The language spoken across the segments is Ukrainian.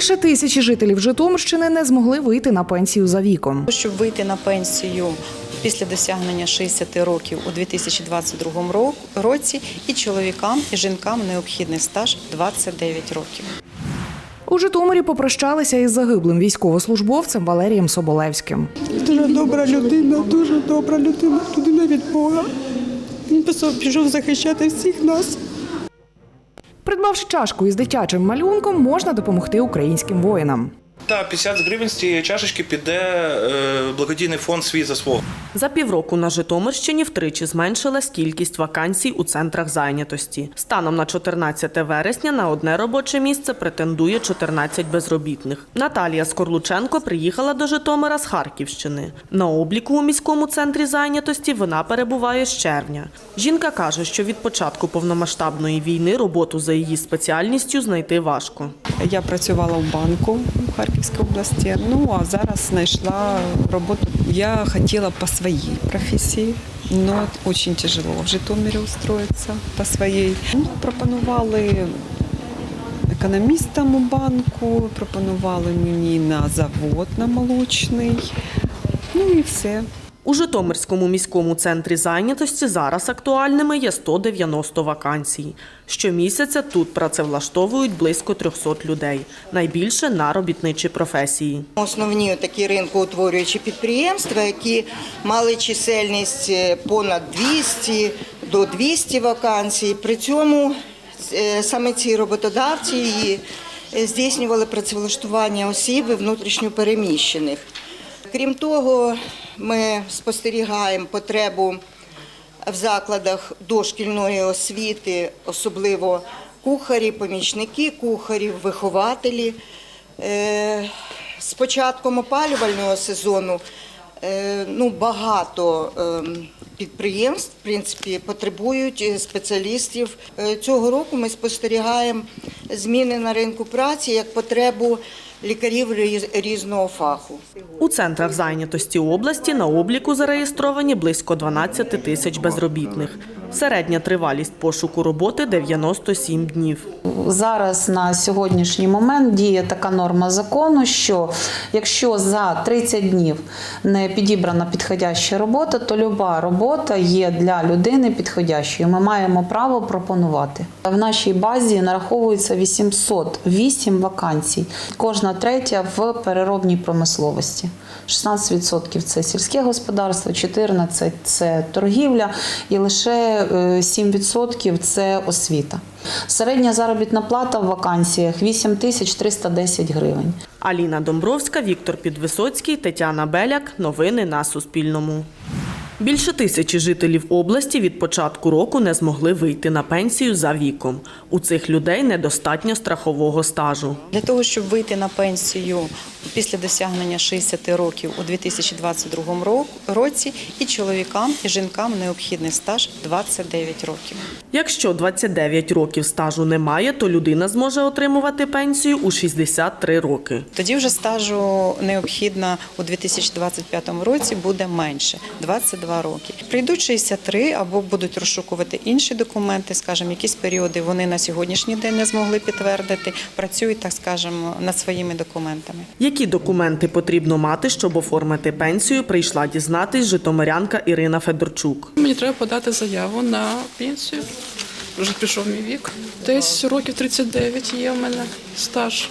Більше тисячі жителів Житомирщини не змогли вийти на пенсію за віком. Щоб вийти на пенсію після досягнення 60 років у 2022 ро- році, і чоловікам, і жінкам необхідний стаж 29 років. У Житомирі попрощалися із загиблим військовослужбовцем Валерієм Соболевським. Дуже добра людина, дуже добра людина, людина від Бога. Він пішов захищати всіх нас. Придбавши чашку із дитячим малюнком, можна допомогти українським воїнам. Та 50 гривень з цієї чашечки піде е, благодійний фонд свій за свого. За півроку на Житомирщині втричі зменшилась кількість вакансій у центрах зайнятості. Станом на 14 вересня на одне робоче місце претендує 14 безробітних. Наталія Скорлученко приїхала до Житомира з Харківщини. На обліку у міському центрі зайнятості вона перебуває з червня. Жінка каже, що від початку повномасштабної війни роботу за її спеціальністю знайти важко. Я працювала в банку в Харківській області. Ну а зараз знайшла роботу. Я хотіла по своїй професії, але дуже тяжело в Житомирі устроїтися по своїй. Ну, пропонували економістам у банку, пропонували мені на завод на молочний. Ну і все. У Житомирському міському центрі зайнятості зараз актуальними є 190 вакансій. Щомісяця тут працевлаштовують близько 300 людей, найбільше на робітничі професії. Основні такі ринкоутворюючі підприємства, які мали чисельність е, понад 200 до 200 вакансій. При цьому е, саме ці роботодавці і, е, здійснювали працевлаштування осіб внутрішньопереміщених. Крім того, ми спостерігаємо потребу в закладах дошкільної освіти, особливо кухарі, помічники кухарів, вихователі. Е, З початком опалювального сезону е, ну, багато ем, підприємств в принципі, потребують е, спеціалістів. Е, Цього року ми спостерігаємо зміни на ринку праці як потребу лікарів різного фаху. У центрах зайнятості області на обліку зареєстровані близько 12 тисяч безробітних. Середня тривалість пошуку роботи 97 днів. Зараз на сьогоднішній момент діє така норма закону, що якщо за 30 днів не підібрана підходяща робота, то люба робота є для людини підходящою. Ми маємо право пропонувати. В нашій базі нараховується 808 вакансій. Кожна третя в переробній промисловості. 16% це сільське господарство, 14% це торгівля і лише е, 7% це освіта. Середня заробітна плата в вакансіях 8 тисяч 310 гривень. Аліна Домбровська, Віктор Підвисоцький, Тетяна Беляк. Новини на Суспільному. Більше тисячі жителів області від початку року не змогли вийти на пенсію за віком. У цих людей недостатньо страхового стажу. Для того, щоб вийти на пенсію після досягнення 60 років у 2022 ро- році, і чоловікам, і жінкам необхідний стаж 29 років. Якщо 29 років стажу немає, то людина зможе отримувати пенсію у 63 роки. Тоді вже стажу необхідно у 2025 році буде менше 22 роки. Прийдуть 63 або будуть розшукувати інші документи, скажімо, якісь періоди вони на сьогоднішній день не змогли підтвердити, працюють, так скажемо, над своїми документами. Які документи потрібно мати, щоб оформити пенсію, прийшла дізнатись житомирянка Ірина Федорчук. Мені треба подати заяву на пенсію. Вже пішов мій вік. Десь років 39 є в мене стаж.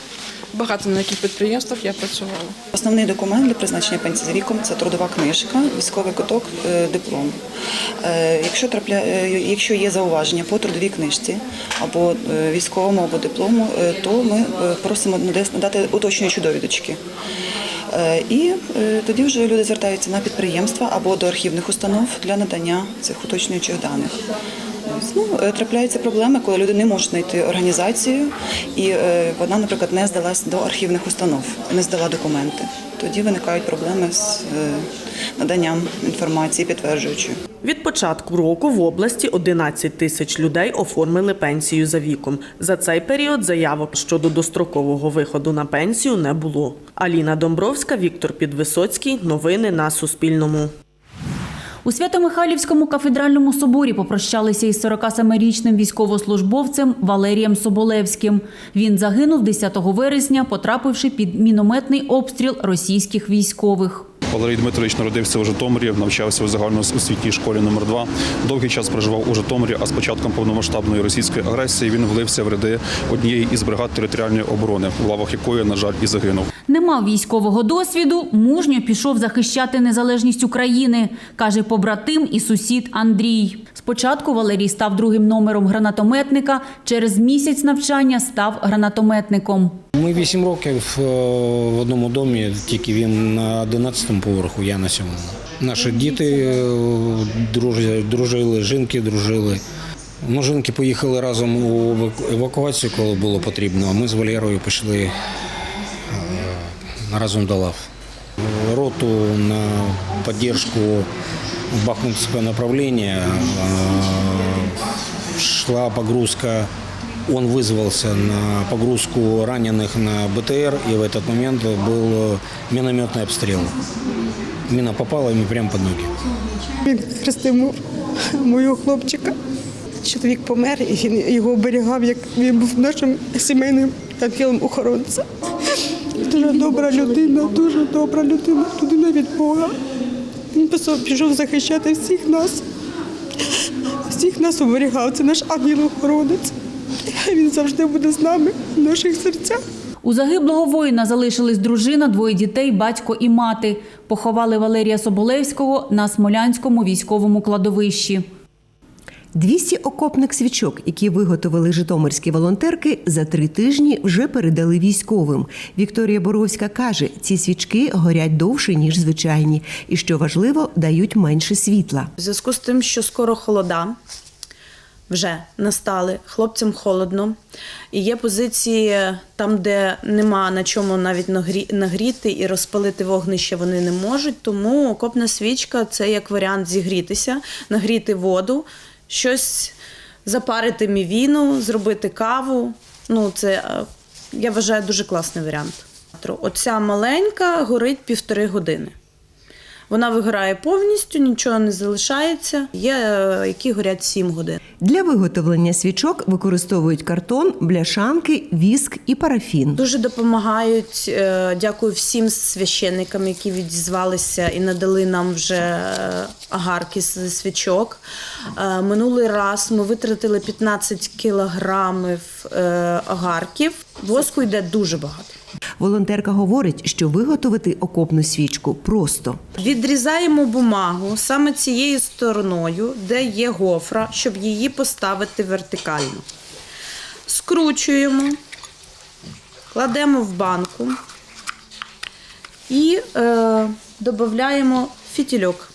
Багато на яких підприємствах я працювала. Основний документ для призначення пенсії за віком це трудова книжка, військовий куток, е, диплом. Е, Якщо трапля... е, якщо є зауваження по трудовій книжці або військовому, або диплому, то ми просимо надати уточнюючі довідочки. І тоді вже люди звертаються на підприємства або до архівних установ для надання цих уточнюючих даних. Ну, е, трапляються проблеми, коли люди не можуть знайти організацію, і е, вона, наприклад, не здалась до архівних установ, не здала документи. Тоді виникають проблеми з е, наданням інформації підтверджуючої. Від початку року в області 11 тисяч людей оформили пенсію за віком. За цей період заявок щодо дострокового виходу на пенсію не було. Аліна Домбровська, Віктор Підвисоцький. Новини на Суспільному. У Свято-Михайлівському кафедральному соборі попрощалися із 47-річним військовослужбовцем Валерієм Соболевським. Він загинув 10 вересня, потрапивши під мінометний обстріл російських військових. Валерій Дмитрович народився у Житомирі, навчався у загальноосвітній школі номер 2 Довгий час проживав у Житомирі, а з початком повномасштабної російської агресії він влився в ряди однієї із бригад територіальної оборони, в лавах якої, на жаль, і загинув. Не мав військового досвіду, мужньо пішов захищати незалежність України, каже побратим і сусід Андрій. Спочатку Валерій став другим номером гранатометника, через місяць навчання став гранатометником. Ми вісім років е, в одному домі, тільки він на 11-му поверху, я на сьомому. Наші діти е, дружили, жінки дружили. Ну, жінки поїхали разом у евакуацію, коли було потрібно, а ми з Валерою пішли е, разом до лав. Роту на підтримку Бахмутского направления э, шла погрузка он вызвался на погрузку раненых на БТР, и в этот момент был минометный обстрел. Мина попала ему прямо под ноги. Він хрестив мо- мого хлопчика. Чоловік помер, і він його оберігав, як він був нашим сімейним ангелом охоронцем. Дуже добра людина, дуже добра людина, людина від Бога. Він пішов- пішов захищати всіх нас. Всіх нас оберігав. Це наш ангел-охоронець. Він завжди буде з нами в наших серцях. У загиблого воїна залишились дружина, двоє дітей, батько і мати. Поховали Валерія Соболевського на Смолянському військовому кладовищі. 200 окопних свічок, які виготовили житомирські волонтерки, за три тижні вже передали військовим. Вікторія Боровська каже, ці свічки горять довше ніж звичайні, і що важливо, дають менше світла. В зв'язку з тим, що скоро холода вже настали, хлопцям холодно. І є позиції там, де нема на чому навіть нагрі- нагріти і розпалити вогнище вони не можуть. Тому окопна свічка це як варіант зігрітися, нагріти воду, щось запарити мівіну, зробити каву. Ну, це е, я вважаю дуже класний варіант. Оця маленька горить півтори години. Вона вигорає повністю, нічого не залишається. Є, е, які горять 7 годин. Для виготовлення свічок використовують картон, бляшанки, віск і парафін. Дуже допомагають. е, Дякую всім священникам, які відізвалися і надали нам вже е, агарки з свічок. Минулий раз ми витратили 15 кілограмів агарків. Воску йде дуже багато. Волонтерка говорить, що виготовити окопну свічку просто. Відрізаємо бумагу саме цією стороною, де є гофра, щоб її поставити вертикально. Скручуємо, кладемо в банку і е, додаємо фітільок.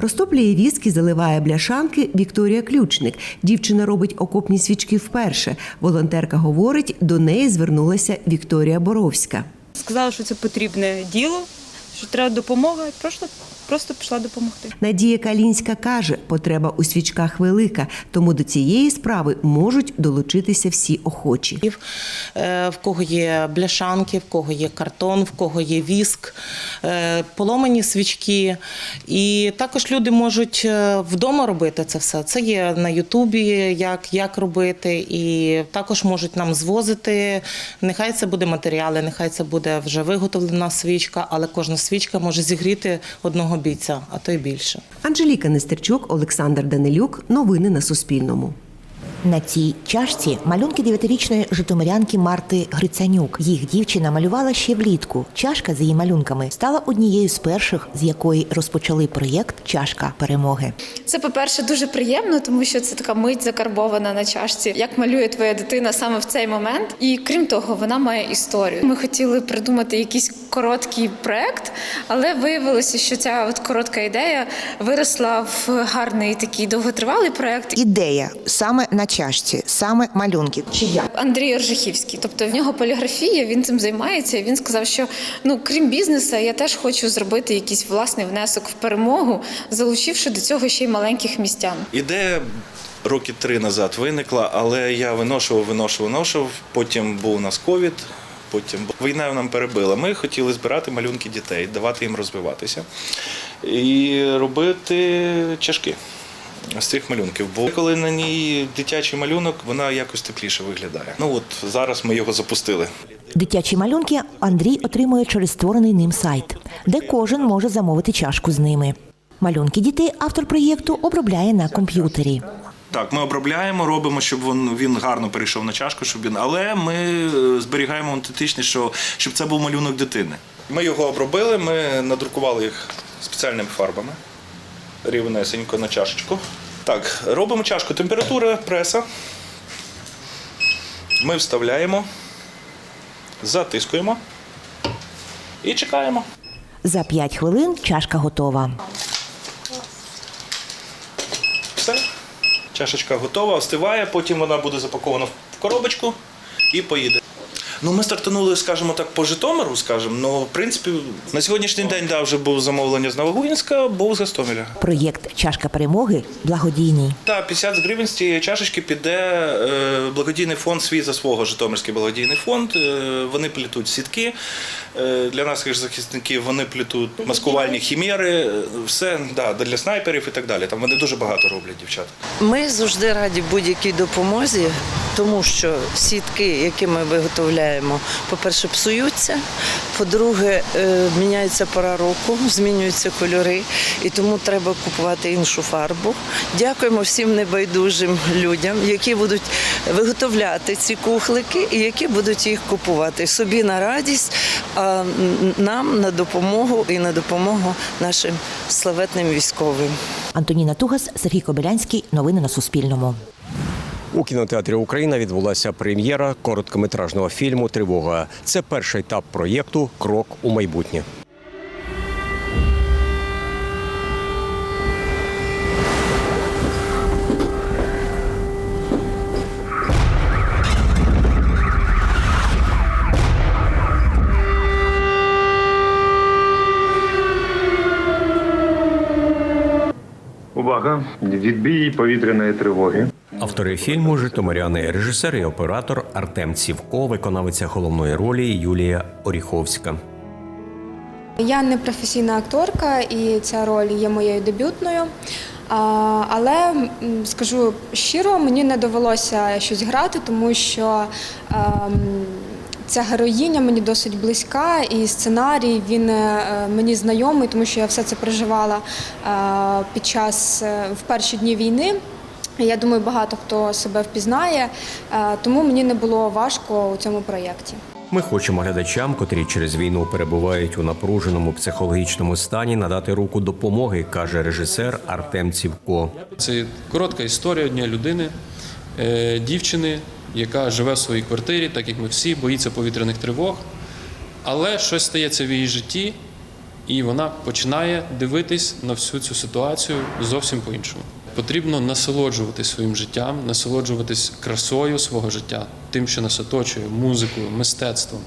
Розтоплює віск заливає бляшанки Вікторія Ключник. Дівчина робить окопні свічки вперше. Волонтерка говорить, до неї звернулася Вікторія Боровська. Сказала, що це потрібне діло, що треба допомога, і просто, пішла допомогти. Надія Калінська каже, потреба у свічках велика, тому до цієї справи можуть долучитися всі охочі. Е, в кого є бляшанки, в кого є картон, в кого є віск, е, поломані свічки. І також люди можуть е, вдома робити це все. Це є на Ютубі, як, як робити, і також можуть нам звозити. Нехай це буде матеріали, нехай це буде вже виготовлена свічка, але кожна свічка може зігріти одного бійця, а то й більше. Анжеліка Нестерчук, Олександр Данилюк. Новини на Суспільному. На цій чашці малюнки дев'ятирічної житомирянки Марти Грицянюк. Їх дівчина малювала ще влітку. Чашка з її малюнками стала однією з перших, з якої розпочали проєкт Чашка перемоги. Це, по-перше, дуже приємно, тому що це така мить закарбована на чашці, як малює твоя дитина саме в цей момент. І крім того, вона має історію. Ми хотіли придумати якийсь короткий проект, але виявилося, що ця от коротка ідея виросла в гарний такий довготривалий проект. Ідея саме на чашці, саме малюнки. Чия? Андрій Оржихівський, тобто в нього поліграфія, він цим займається. і Він сказав, що ну крім бізнесу, я теж хочу зробити якийсь власний внесок в перемогу, залучивши до цього ще й маленьких містян. Ідея роки три назад виникла, але я виношував, виношував, виношував. Потім був у нас ковід, потім війна нам перебила. Ми хотіли збирати малюнки дітей, давати їм розвиватися. і робити чашки з цих малюнків. Бо коли на ній дитячий малюнок, вона якось тепліше виглядає. Ну от зараз ми його запустили. Дитячі малюнки Андрій отримує через створений ним сайт, де кожен може замовити чашку з ними. Малюнки дітей автор проєкту обробляє на комп'ютері. Так, ми обробляємо, робимо, щоб він, він гарно перейшов на чашку, щоб він. Але ми е, зберігаємо аутентичність, що щоб це був малюнок дитини. Ми його обробили, ми надрукували їх спеціальними фарбами. Рівнесенько на чашечку. Так, робимо чашку. Температура преса. Ми вставляємо, затискуємо і чекаємо. За 5 хвилин чашка готова. Все. Чашечка готова, остиває, потім вона буде запакована в коробочку і поїде. Ну, ми стартанули, скажімо так, по Житомиру, скажімо. Ну, в принципі, на сьогоднішній день да, вже був замовлення з Новогуїнська, був з Гостомеля. Проєкт Чашка перемоги благодійний. Та 50 гривень з цієї чашечки піде е, благодійний фонд свій за свого Житомирський благодійний фонд. Е, вони плетуть сітки. Е, для наших захисників вони плетуть маскувальні хімери, все да, для снайперів і так далі. Там вони дуже багато роблять, дівчата. Ми завжди раді будь-якій допомозі, тому що сітки, які ми виготовляємо, по-перше, псуються, по-друге, е, міняється пора року, змінюються кольори, і тому треба купувати іншу фарбу. Дякуємо всім небайдужим людям, які будуть виготовляти ці кухлики і які будуть їх купувати собі на радість, а нам на допомогу і на допомогу нашим славетним військовим. Антоніна Тугас, Сергій Кобилянський. Новини на Суспільному. У кінотеатрі Україна відбулася прем'єра короткометражного фільму Тривога. Це перший етап проєкту Крок у майбутнє. Увага! Відбій повітряної тривоги. Автори фільму Житомиряни, режисер і оператор Артем Цівко, виконавиця головної ролі Юлія Оріховська. Я не професійна акторка, і ця роль є моєю дебютною. Але скажу щиро, мені не довелося щось грати, тому що ем, ця героїня мені досить близька, і сценарій він е, мені знайомий, тому що я все це проживала е, під час е, в перші дні війни. Я думаю, багато хто себе впізнає, е, тому мені не було важко у цьому проєкті. Ми хочемо глядачам, котрі через війну перебувають у напруженому психологічному стані, надати руку допомоги, каже режисер Артем Цівко. Це коротка історія однієї людини, е, дівчини, яка живе в своїй квартирі, так як ми всі, боїться повітряних тривог. Але щось стається в її житті, і вона починає дивитись на всю цю ситуацію зовсім по-іншому. Потрібно насолоджуватись своїм життям, насолоджуватись красою свого життя, тим, що нас оточує, музикою, мистецтвом,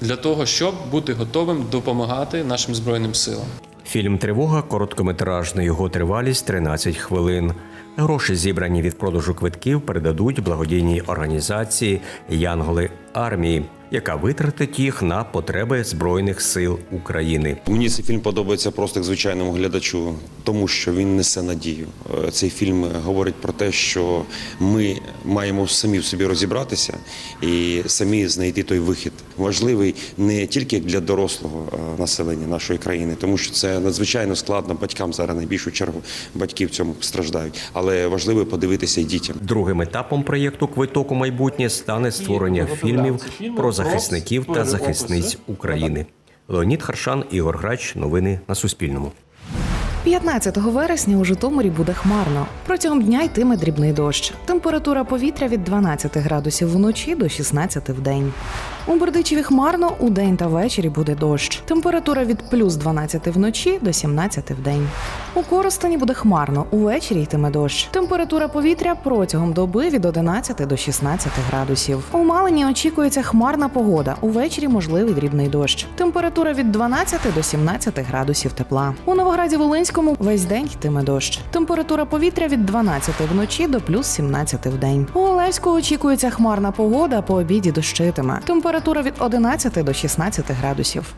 для того, щоб бути готовим допомагати нашим збройним силам. Фільм Тривога короткометражний. Його тривалість 13 хвилин. Гроші, зібрані від продажу квитків, передадуть благодійній організації Янголи армії, яка витратить їх на потреби Збройних сил України. Мені цей фільм подобається просто як звичайному глядачу, тому що він несе надію. Е, Цей фільм говорить про те, що ми маємо самі в собі розібратися і самі знайти той вихід. Важливий не тільки для дорослого е, населення нашої країни, тому що це надзвичайно складно батькам зараз найбільшу чергу батьки в цьому страждають, але важливо подивитися й дітям. Другим етапом проєкту Квиток у майбутнє стане створення фільмів про захисників та захисниць України. Леонід Харшан, Ігор Грач. Новини на Суспільному. 15 вересня у Житомирі буде хмарно. Протягом дня йтиме дрібний дощ. Температура повітря від 12 градусів вночі до 16 в день. У Бердичеві хмарно у день та ввечері буде дощ. Температура від плюс 12 вночі до 17 в день. У Коростені буде хмарно, увечері йтиме дощ. Температура повітря протягом доби від 11 до 16 градусів. У Малині очікується хмарна погода. Увечері можливий дрібний дощ. Температура від 12 до 17 градусів тепла. У Новограді Волинському весь день йтиме дощ. Температура повітря від 12 вночі до плюс 17 в день. У Олевську очікується хмарна погода, по обіді дощитиме. Температура від 11 до 16 градусів.